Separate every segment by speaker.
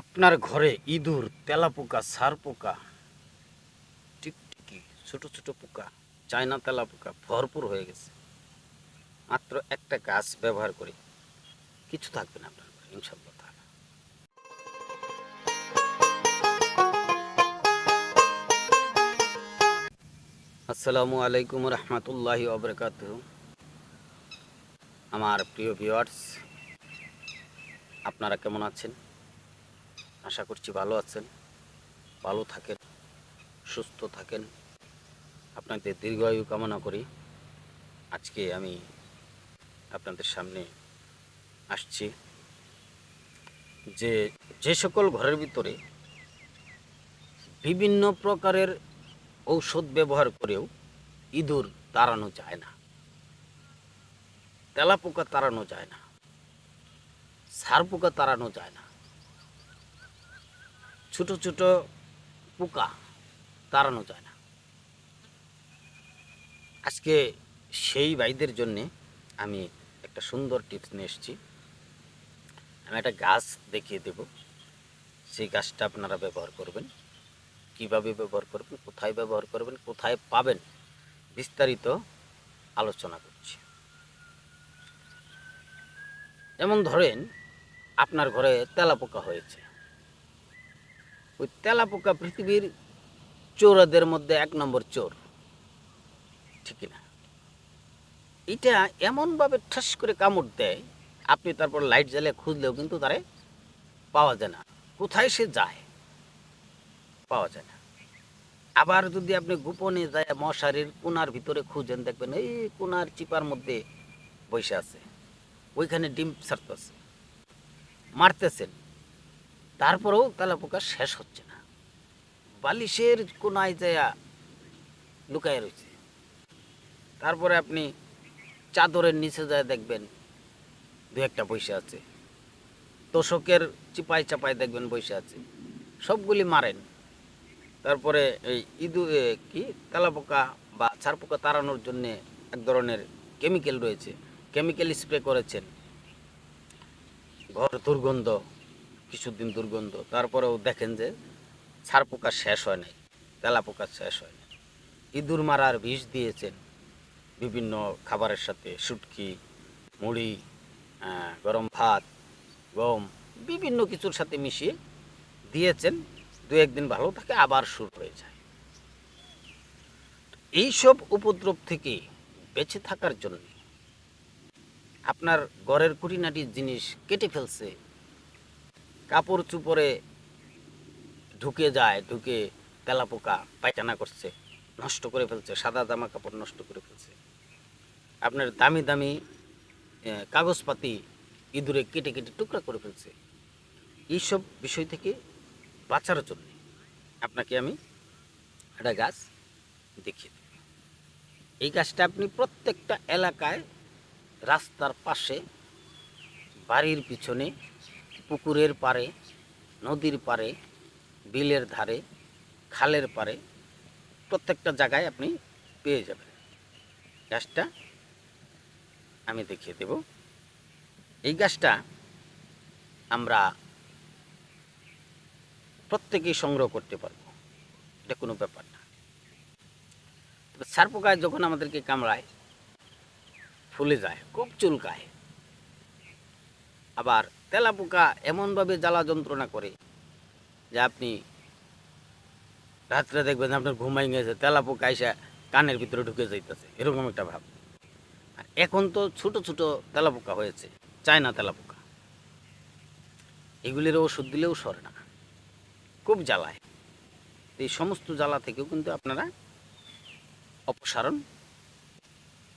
Speaker 1: আপনার ঘরে ইঁদুর, তেলাপোকা সার পোকা টিকটিকি ছোট ছোট পোকা, চায়না তেলা পোকা ভরপুর হয়ে গেছে। মাত্র একটা গাছ ব্যবহার করে, কিছু থাকবে না আপনার ঘরে ইনশাল্লাহ। আসসালামু আলাইকুম রহমতুল্লাহি ওবরকাত আমার প্রিয় ভিউয়ার্স আপনারা কেমন আছেন? আশা করছি ভালো আছেন, ভালো থাকেন, সুস্থ থাকেন। আপনাদের দীর্ঘায়ু কামনা করি। আজকে আমি আপনাদের সামনে আসছি যে যে সকল ঘরের ভিতরে বিভিন্ন প্রকারের ঔষধ ব্যবহার করেও ইঁদুর তাড়ানো যায় না, তেলাপোকা তাড়ানো যায় না সার পোকা তাড়ানো যায় না। ছোট ছোট পোকা তাড়ানো যায় না। আজকে সেই ভাইদের জন্যে আমি একটা সুন্দর টিপস নিয়ে এসেছি। আমি একটা গাছ দেখিয়ে দেব। সেই গাছটা আপনারা ব্যবহার করবেন। কীভাবে ব্যবহার করবেন, কোথায় ব্যবহার করবেন, কোথায় পাবেন বিস্তারিত আলোচনা করছি। যেমন ধরেন, আপনার ঘরে তেলাপোকা হয়েছে। ওই তেলাপোকা পৃথিবীর চোরদের মধ্যে এক নম্বর চোর। ঠিক না? এটা এমনভাবে ঠাস করে কামড় দেয়, আপনি তারপর লাইট জ্বালিয়ে খুঁজলেও কিন্তু তারে পাওয়া যায় না। কোথায় সে যায়? পাওয়া যায় না। আবার যদি আপনি গোপনে যায় মশারির কোনার ভিতরে খুঁজেন, দেখবেন এই কোনার চিপার মধ্যে বসে আছে। ওইখানে ডিম ছাড়তেছে। মারতেছেন। তারপরেও তেলাপোকা শেষ হচ্ছে না। বালিশের কোনায় যায় লুকায় রয়েছে। তারপরে আপনি চাদরের নিচে যায় দেখবেন, দু একটা বসে আছে। তোষকের চিপাই চাপাই দেখবেন বসে আছে। সবগুলি মারেন। তারপরে এই ইঁদু কি? তেলাপোকা বা ছারপোকা তাড়ানোর জন্যে এক ধরনের কেমিক্যাল রয়েছে। কেমিক্যাল স্প্রে করেছেন। ঘর দুর্গন্ধ। কিছুদিন দুর্গন্ধ, তারপরেও দেখেন যে ছারপোকা শেষ হয় নাই তেলাপোকা শেষ হয় নাই। ইঁদুর মারার বিষ দিয়েছেন বিভিন্ন খাবারের সাথে, শুটকি, মুড়ি গরম ভাত, গম, বিভিন্ন কিছুর সাথে মিশিয়ে দিয়েছেন, দু একদিন ভালো থাকে, আবার শুরু হয়ে যায়। এইসব উপদ্রব থেকে বেঁচে থাকার জন্য আপনার ঘরের খুঁটিনাটি জিনিস কেটে ফেলছে কাপড় চুপড়ে ঢুকে যায়, ঢুকে তেলাপোকা, পায়খানা করছে, নষ্ট করে ফেলছে, সাদা জামা কাপড় নষ্ট করে ফেলছে। আপনার দামি দামি কাগজপাতি ইঁদুরে কেটে কেটে টুকরা করে ফেলছে। এইসব বিষয় থেকে বাঁচার জন্য আপনাকে আমি একটা গাছ দেখিয়ে দেব। এই গাছটা আপনি প্রত্যেকটা এলাকায় রাস্তার পাশে, বাড়ির পিছনে পুকুরের পারে নদীর পাড়ে, বিলের ধারে, খালের পাড়ে প্রত্যেকটা জায়গায় আপনি পেয়ে যাবেন। গাছটা আমি দেখিয়ে দেব। এই গাছটা আমরা প্রত্যেকেই সংগ্রহ করতে পারব। এটা কোনো ব্যাপার না। তবে পোকায় যখন আমাদেরকে কামড়ায়, ফুলে যায়, খুব চুলকায়, আবার তেলা পোকা এমনভাবে জ্বালা যন্ত্রণা করে যে আপনি রাত্রে দেখবেন আপনার ঘুমাই গেছে, তেলা পোকা এসে কানের ভিতরে ঢুকে যাইতেছে, এরকম একটা ভাব। আর এখন তো ছোট ছোট তেলা পোকা হয়েছে, চায়না তেলা পোকা। এগুলির ওষুধ দিলেও সরে না, খুব জ্বালায়। এই সমস্ত জ্বালা থেকেও কিন্তু আপনারা অপসারণ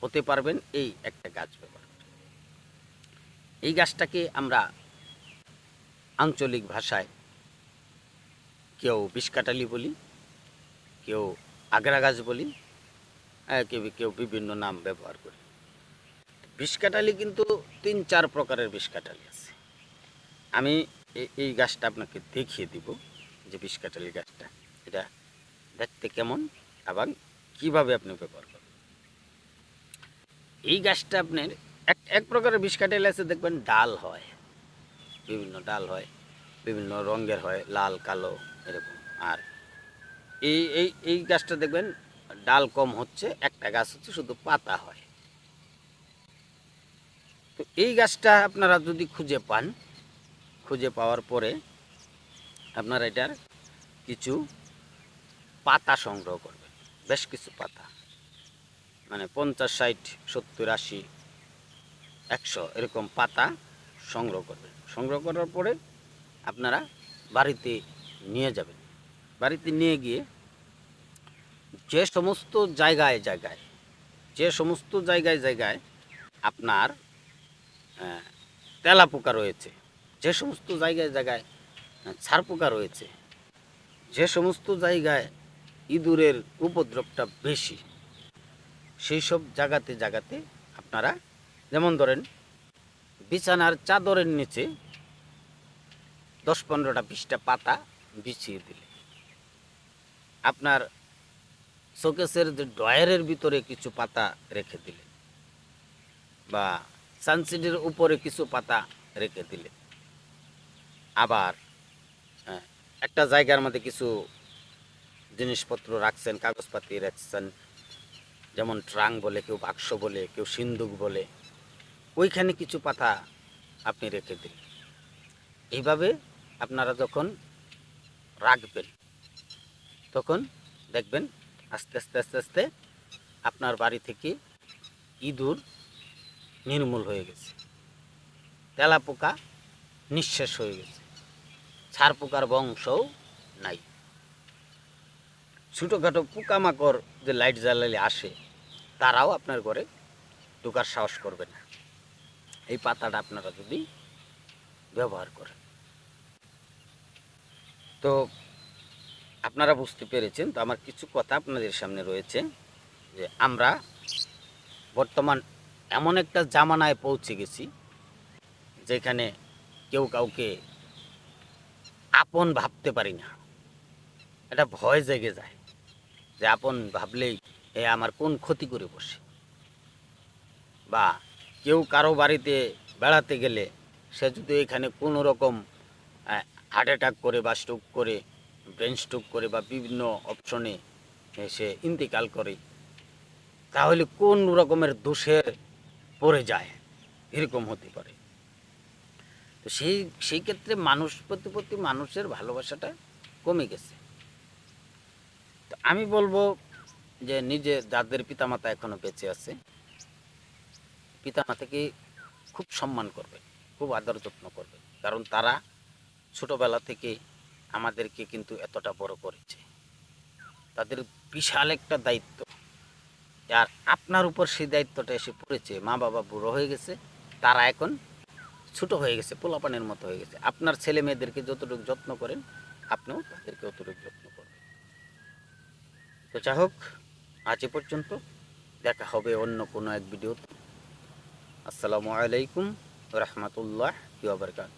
Speaker 1: হতে পারবেন এই একটা গাছ ব্যবহার। এই গাছটাকে আমরা আঞ্চলিক ভাষায়। কেউ বিষকাটালি বলি কেউ আগ্রা গাছ বলি হ্যাঁ, কেউ কেউ বিভিন্ন নাম ব্যবহার করি। বিষকাটালি কিন্তু তিন চার প্রকারের বিষকাটালি আছে। আমি এই গাছটা আপনাকে দেখিয়ে দিব যে বিষকাটালি গাছটা এটা দেখতে কেমন এবং কীভাবে আপনি ব্যবহার করবেন এই গাছটা আপনার এক এক প্রকারের বিষকাটালি আছে দেখবেন ডাল হয়। বিভিন্ন ডাল হয়, বিভিন্ন রঙের হয়, লাল, কালো, এরকম। আর এই এই এই গাছটা দেখবেন, ডাল কম হচ্ছে, একটা গাছ হচ্ছে শুধু পাতা হয়। তো এই গাছটা আপনারা যদি খুঁজে পান, খুঁজে পাওয়ার পরে আপনারা এটার কিছু পাতা সংগ্রহ করবেন, বেশ কিছু পাতা। মানে পঞ্চাশ, ষাট, সত্তর, আশি, একশো, এরকম পাতা সংগ্রহ করবেন সংগ্রহ করার পরে আপনারা বাড়িতে নিয়ে যাবেন। বাড়িতে নিয়ে গিয়ে যে সমস্ত জায়গায় জায়গায়, যে সমস্ত জায়গায় জায়গায় আপনার তেলা পোকা রয়েছে, যে সমস্ত জায়গায় জায়গায় ছার পোকা রয়েছে, যে সমস্ত জায়গায় ইঁদুরের উপদ্রবটা বেশি, সেই সব জায়গাতে জায়গাতে আপনারা, যেমন ধরেন বিছানার চাদরের নিচে দশ পনেরোটা বিশটা পাতা বিছিয়ে দিলে। আপনার শোকেসের যে ড্রয়ারের ভিতরে কিছু পাতা রেখে দিলে বা সানসিডের উপরে কিছু পাতা রেখে দিলে। আবার হ্যাঁ, একটা জায়গার মধ্যে কিছু জিনিসপত্র রাখছেন কাগজপাতি রাখছেন যেমন ট্রাং বলে কেউ বাক্স বলে কেউ সিন্দুক বলে। ওইখানে কিছু পাতা আপনি রেখে দিন। এইভাবে আপনারা যখন রাখবেন, তখন দেখবেন আস্তে আস্তে আস্তে আস্তে আপনার বাড়ি থেকে ইঁদুর নির্মূল হয়ে গেছে। তেলা পোকা নিঃশেষ হয়ে গেছে। ছাড় পোকার বংশও নাই। ছোটোখাটো পোকামাকড় যে লাইট জ্বালালে আসে, তারাও আপনার ঘরে ঢোকার সাহস করবে না। এই পাতাটা আপনারা যদি ব্যবহার করেন। তো আপনারা বুঝতে পেরেছেন, তো আমার কিছু কথা আপনাদের সামনে রয়েছে যে আমরা বর্তমান এমন একটা জামানায় পৌঁছে গেছি যেখানে কেউ কাউকে আপন ভাবতে পারি না। এটা ভয় জেগে যায় যে আপন ভাবলেই এ আমার কোন ক্ষতি করে বসে? বা কেউ কারও বাড়িতে বেড়াতে গেলে সে যদি এখানে কোনো রকম হার্ট অ্যাটাক করে বা স্ট্রোক করে ব্রেন স্ট্রোক করে বা বিভিন্ন অপশনে সে ইন্তেকাল করে, তাহলে কোন রকমের দোষের পড়ে যায়? এরকম হতে পারে। তো সেই সেই ক্ষেত্রে মানুষ প্রতি প্রতি মানুষের ভালোবাসাটা কমে গেছে। তো আমি বলব যে নিজে, যাদের পিতামাতা এখনও বেঁচে আছে পিতামাতাকে খুব সম্মান করবে, খুব আদর যত্ন করবে। কারণ তারা ছোটবেলা থেকে আমাদেরকে কিন্তু এতটা বড় করেছে। তাদের বিশাল একটা দায়িত্ব। আর আপনার উপর সেই দায়িত্বটা এসে পড়েছে, মা বাবা বুড়ো হয়ে গেছে, তারা এখন ছোট হয়ে গেছে, পোলাপানের মতো হয়ে গেছে। আপনার ছেলে মেয়েদেরকে যতটুকু যত্ন করেন, আপনিও তাদেরকে অতটুকু যত্ন করবেন। তো যাই হোক, আজ পর্যন্ত দেখা হবে অন্য কোনো এক ভিডিওতে। আসসালামু আলাইকুম রহমতুল্লাহ বারকাত